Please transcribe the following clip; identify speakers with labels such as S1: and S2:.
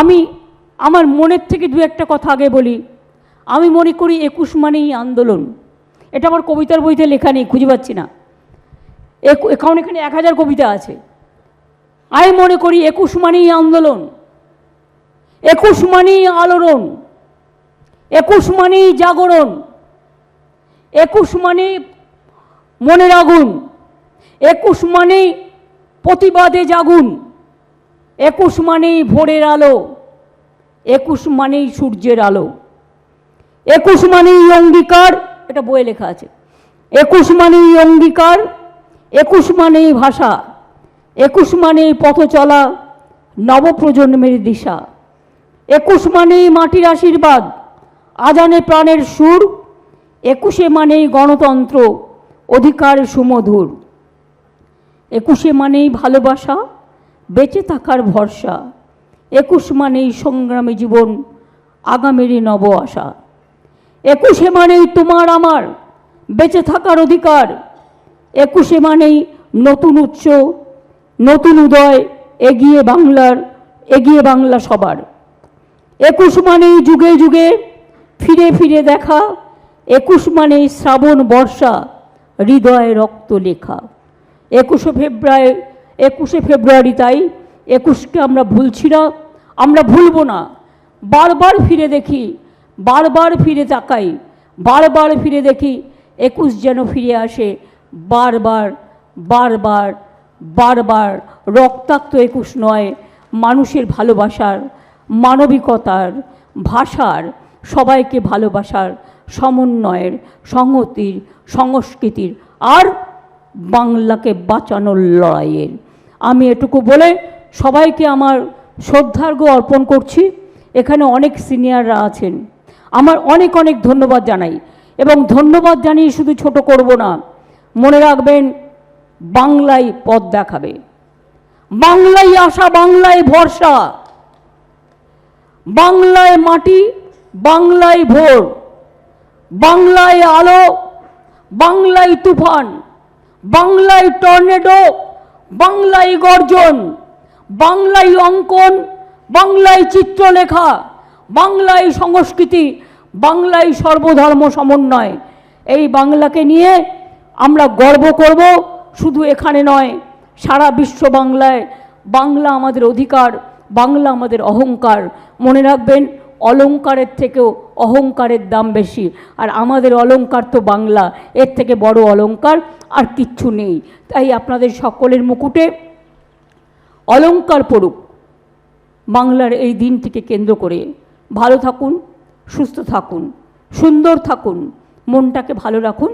S1: আমি আমার মনের থেকে দু একটা কথা আগে বলি। আমি মনে করি একুশ মানেই আন্দোলন। এটা আমার কবিতার বইতে লেখা নেই, খুঁজে পাচ্ছি না। কারণ এখানে এক হাজার কবিতা আছে। আমি মনে করি একুশ মানেই আন্দোলন। একুশ মানেই আলোড়ন। একুশ মানেই জাগরণ। একুশ মানে মনের আগুন। একুশ মানে প্রতিবাদে জাগুন। একুশ মানেই ভোরের আলো, একুশ মানেই সূর্যের আলো। একুশ মানেই অঙ্গীকার, এটা বইয়ে লেখা আছে। একুশ মানেই অঙ্গীকার, একুশ মানেই ভাষা, একুশ মানেই পথ চলা নবপ্রজন্মের দিশা। একুশ মানেই মাটির আশীর্বাদ, আজানে প্রাণের সুর, একুশে মানেই গণতন্ত্র, অধিকার সুমধুর। একুশে মানেই ভালোবাসা বেঁচে থাকার ভরসা। একুশ মানেই সংগ্রামী জীবন, আগামীরই নব আশা। একুশে মানেই তোমার আমার বেঁচে থাকার অধিকার। একুশে মানেই নতুন উচ্চ নতুন উদয়, এগিয়ে বাংলার, এগিয়ে বাংলা সবার। একুশ মানেই যুগে যুগে ফিরে ফিরে দেখা। একুশ মানেই শ্রাবণ বর্ষা, হৃদয়ে রক্ত লেখা। একুশে ফেব্রুয়ারি একুশে ফেব্রুয়ারি তাই একুশকে আমরা ভুলছি না, আমরা ভুলবো না। বারবার ফিরে দেখি, বারবার ফিরে তাকাই, বারবার ফিরে দেখি একুশ যেন ফিরে আসে, বারবার বারবার বারবার। রক্তাক্ত একুশ নয়, মানুষের ভালোবাসার, মানবিকতার, ভাষার, সবাইকে ভালোবাসার, সমন্বয়ের, সংহতির, সংস্কৃতির, আর বাংলাকে বাঁচানোর লড়াইয়ের। আমি এটুকু বলে সবাইকে আমার শ্রদ্ধার্ঘ অর্পণ করছি। এখানে অনেক সিনিয়ররা আছেন। আমার অনেক অনেক ধন্যবাদ জানাই এবং ধন্যবাদ জানিয়ে শুধু ছোট করব না, মনে রাখবেন বাংলায় পথ দেখাবে। বাংলায় আশা, বাংলায় ভরসা। বাংলায় মাটি, বাংলায় ভোর। বাংলায় আলো, বাংলায় তুফান। বাংলায় টর্নেডো। বাংলায় গর্জন, বাংলায় অঙ্কন, বাংলায় চিত্রলেখা, বাংলায় সংস্কৃতি, বাংলায় সর্বধর্ম সমন্বয়। এই বাংলাকে নিয়ে আমরা গর্ব করব, শুধু এখানে নয়, সারা বিশ্ব বাংলায়। বাংলা আমাদের অধিকার, বাংলা আমাদের অহংকার। মনে রাখবেন অলংকারের থেকেও অহংকারের দাম বেশি। আর আমাদের অলঙ্কার তো বাংলা, এর থেকে বড় অলঙ্কার আর কিচ্ছু নেই। তাই আপনাদের সকলের মুকুটে অলঙ্কার পড়ুক বাংলার এই দিনটিকে কেন্দ্র করে ভালো থাকুন, সুস্থ থাকুন, সুন্দর থাকুন, মনটাকে ভালো রাখুন।